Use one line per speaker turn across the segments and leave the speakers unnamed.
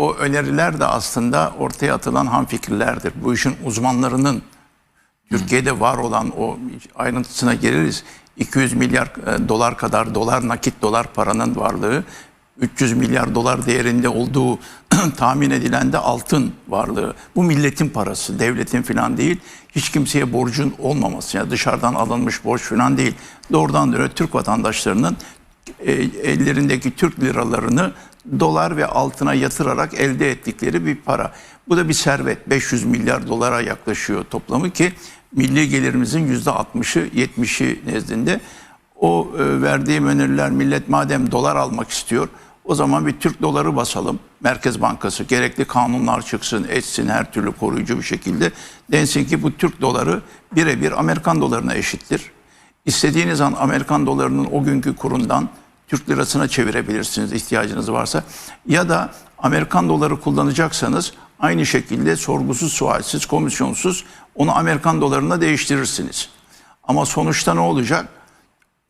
o öneriler de aslında ortaya atılan ham fikirlerdir. Bu işin uzmanlarının Türkiye'de var olan o ayrıntısına gireriz. 200 milyar e, dolar kadar dolar nakit dolar paranın varlığı 300 milyar dolar değerinde olduğu tahmin edilen de altın varlığı. Bu milletin parası, devletin falan değil. Hiç kimseye borcun olmaması. Yani dışarıdan alınmış borç falan değil. Doğrudan doğruya Türk vatandaşlarının e, ellerindeki Türk liralarını dolar ve altına yatırarak elde ettikleri bir para. Bu da bir servet. 500 milyar dolara yaklaşıyor toplamı ki milli gelirimizin %60'ı 70'i nezdinde. O e, verdiğim millet madem dolar almak istiyor o zaman bir Türk doları basalım. Merkez Bankası gerekli kanunlar çıksın, etsin her türlü koruyucu bir şekilde. Densin ki bu Türk doları birebir Amerikan dolarına eşittir. İstediğiniz an Amerikan dolarının o günkü kurundan Türk lirasına çevirebilirsiniz ihtiyacınız varsa. Ya da Amerikan doları kullanacaksanız aynı şekilde sorgusuz, sualsiz, komisyonsuz onu Amerikan dolarına değiştirirsiniz. Ama sonuçta ne olacak?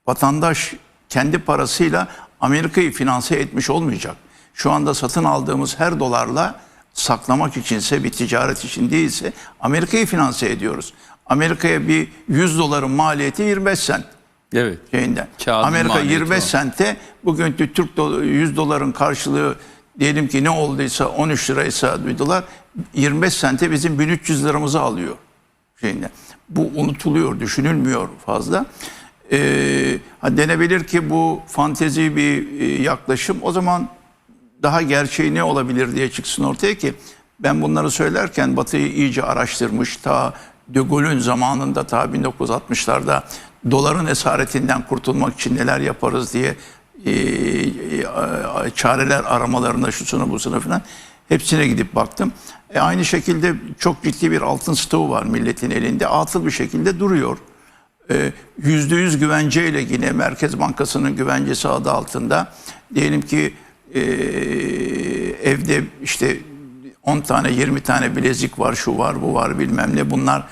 Vatandaş kendi parasıyla Amerika'yı finanse etmiş olmayacak. Şu anda satın aldığımız her dolarla saklamak içinse bir ticaret için değilse Amerika'yı finanse ediyoruz. Amerika'ya bir 100 doların maliyeti 25 sent
Evet.
şeyinden.
Kağıdın
Amerika
maliyeti
25
var.
sente bugün de Türk do- 100 doların karşılığı diyelim ki ne olduysa 13 liraysa duydular 25 sente bizim 1300 liramızı alıyor şeyinde. Bu unutuluyor, düşünülmüyor fazla. Ee, denebilir ki bu fantezi bir e, yaklaşım. O zaman daha gerçeği ne olabilir diye çıksın ortaya ki ben bunları söylerken Batı'yı iyice araştırmış ta De Gaulle'ün zamanında ta 1960'larda doların esaretinden kurtulmak için neler yaparız diye e, e, çareler aramalarına şusuna busuna falan hepsine gidip baktım. E, aynı şekilde çok ciddi bir altın stoğu var milletin elinde. Atıl bir şekilde duruyor. E, Yüzde yüz güvenceyle yine Merkez Bankası'nın güvencesi adı altında diyelim ki e, evde işte 10 tane 20 tane bilezik var şu var bu var bilmem ne bunlar